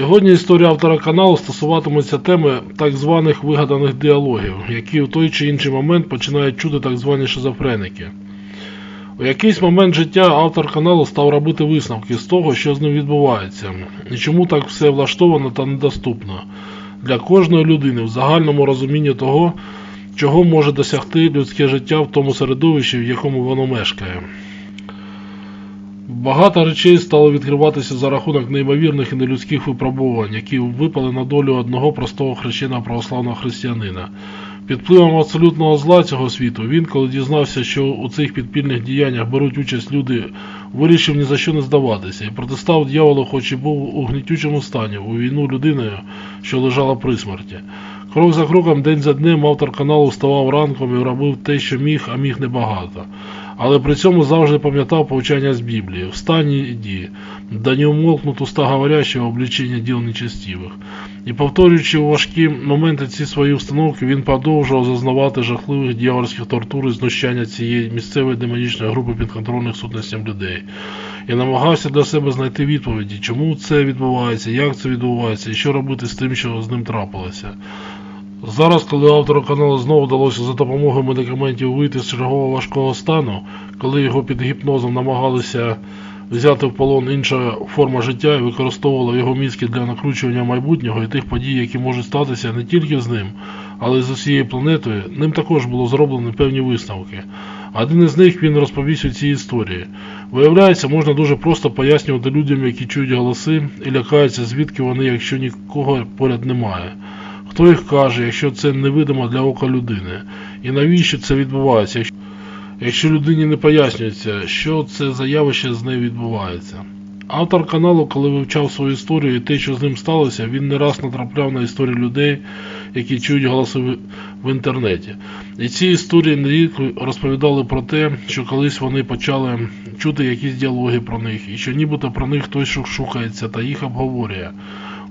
Сьогодні історія автора каналу стосуватиметься теми так званих вигаданих діалогів, які у той чи інший момент починають чути так звані шизофреники. У якийсь момент життя автор каналу став робити висновки з того, що з ним відбувається, і чому так все влаштовано та недоступно для кожної людини в загальному розумінні того, чого може досягти людське життя в тому середовищі, в якому воно мешкає. Багато речей стало відкриватися за рахунок неймовірних і нелюдських випробувань, які випали на долю одного простого хрещеного православного християнина. Під впливом абсолютного зла цього світу він, коли дізнався, що у цих підпільних діяннях беруть участь люди, вирішив ні за що не здаватися і протистав дьяволу, хоч і був у гнітючому стані, у війну людиною, що лежала при смерті. Крок за кроком, день за днем автор каналу вставав ранком і робив те, що міг, а міг небагато. Але при цьому завжди пам'ятав повчання з Біблії «Встань і іди, да не умолкнут уста говорящого обличення діл нечестивих». І повторюючи у важкі моменти ці свої установки, він продовжував зазнавати жахливих дьявольських тортур і знущання цієї місцевої демонічної групи підконтрольних сутностям людей. І намагався для себе знайти відповіді, чому це відбувається, як це відбувається і що робити з тим, що з ним трапилося. Зараз, коли автору каналу знову вдалося за допомогою медикаментів вийти з чергового важкого стану, коли його під гіпнозом намагалися взяти в полон інша форма життя і використовувала його мізки для накручування майбутнього і тих подій, які можуть статися не тільки з ним, але й з усією планетою, ним також було зроблено певні висновки. Один із них він розповість у цій історії. Виявляється, можна дуже просто пояснювати людям, які чують голоси і лякаються, звідки вони, якщо нікого поряд немає. Хто їх каже, якщо це невидимо для ока людини? І навіщо це відбувається, якщо, людині не пояснюється, що це за явище з нею відбувається? Автор каналу, коли вивчав свою історію і те, що з ним сталося, він не раз натрапляв на історії людей, які чують голоси в інтернеті. І ці історії нерідко розповідали про те, що колись вони почали чути якісь діалоги про них, і що нібито про них хтось шукається та їх обговорює.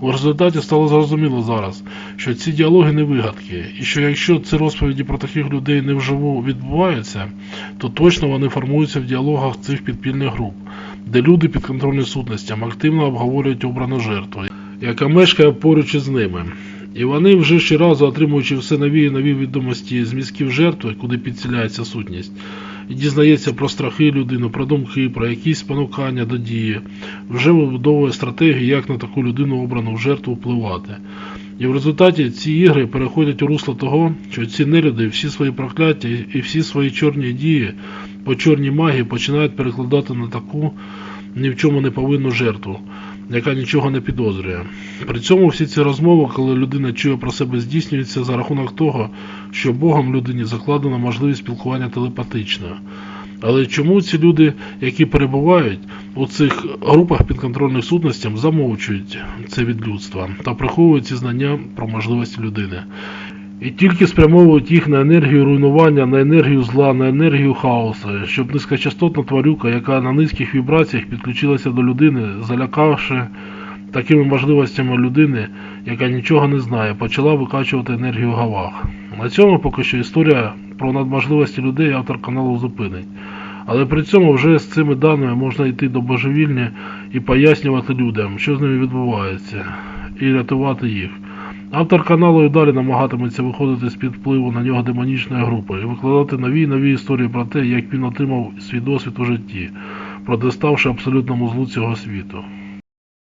У результаті стало зрозуміло зараз, що ці діалоги не вигадки, і що якщо ці розповіді про таких людей не вживу відбуваються, то точно вони формуються в діалогах цих підпільних груп, де люди під контрольним сутностям активно обговорюють обрану жертву, яка мешкає поруч із ними. І вони вже щоразу отримуючи все нові і нові відомості з мізків жертви, куди підціляється сутність, і дізнається про страхи людини, про думки, про якісь спонукання до дії, вже вибудовує стратегію, як на таку людину обрану в жертву впливати. І в результаті ці ігри переходять у русло того, що ці нелюди всі свої прокляття і всі свої чорні дії по чорній магії починають перекладати на таку ні в чому не повинну жертву, яка нічого не підозрює. При цьому всі ці розмови, коли людина чує про себе, здійснюються за рахунок того, що Богом людині закладена можливість спілкування телепатично. Але чому ці люди, які перебувають у цих групах підконтрольних сутностям, замовчують це від людства та приховують ці знання про можливості людини? І тільки спрямовують їх на енергію руйнування, на енергію зла, на енергію хаосу, щоб низькочастотна тварюка, яка на низьких вібраціях підключилася до людини, залякавши такими можливостями людини, яка нічого не знає, почала викачувати енергію гавах. На цьому поки що історія про надможливості людей автор каналу зупинить. Але при цьому вже з цими даними можна йти до божевільня і пояснювати людям, що з ними відбувається, і рятувати їх. Автор каналу і далі намагатиметься виходити з-під впливу на нього демонічної групи і викладати нові і нові історії про те, як він отримав свій досвід у житті, протиставши абсолютному злу цього світу.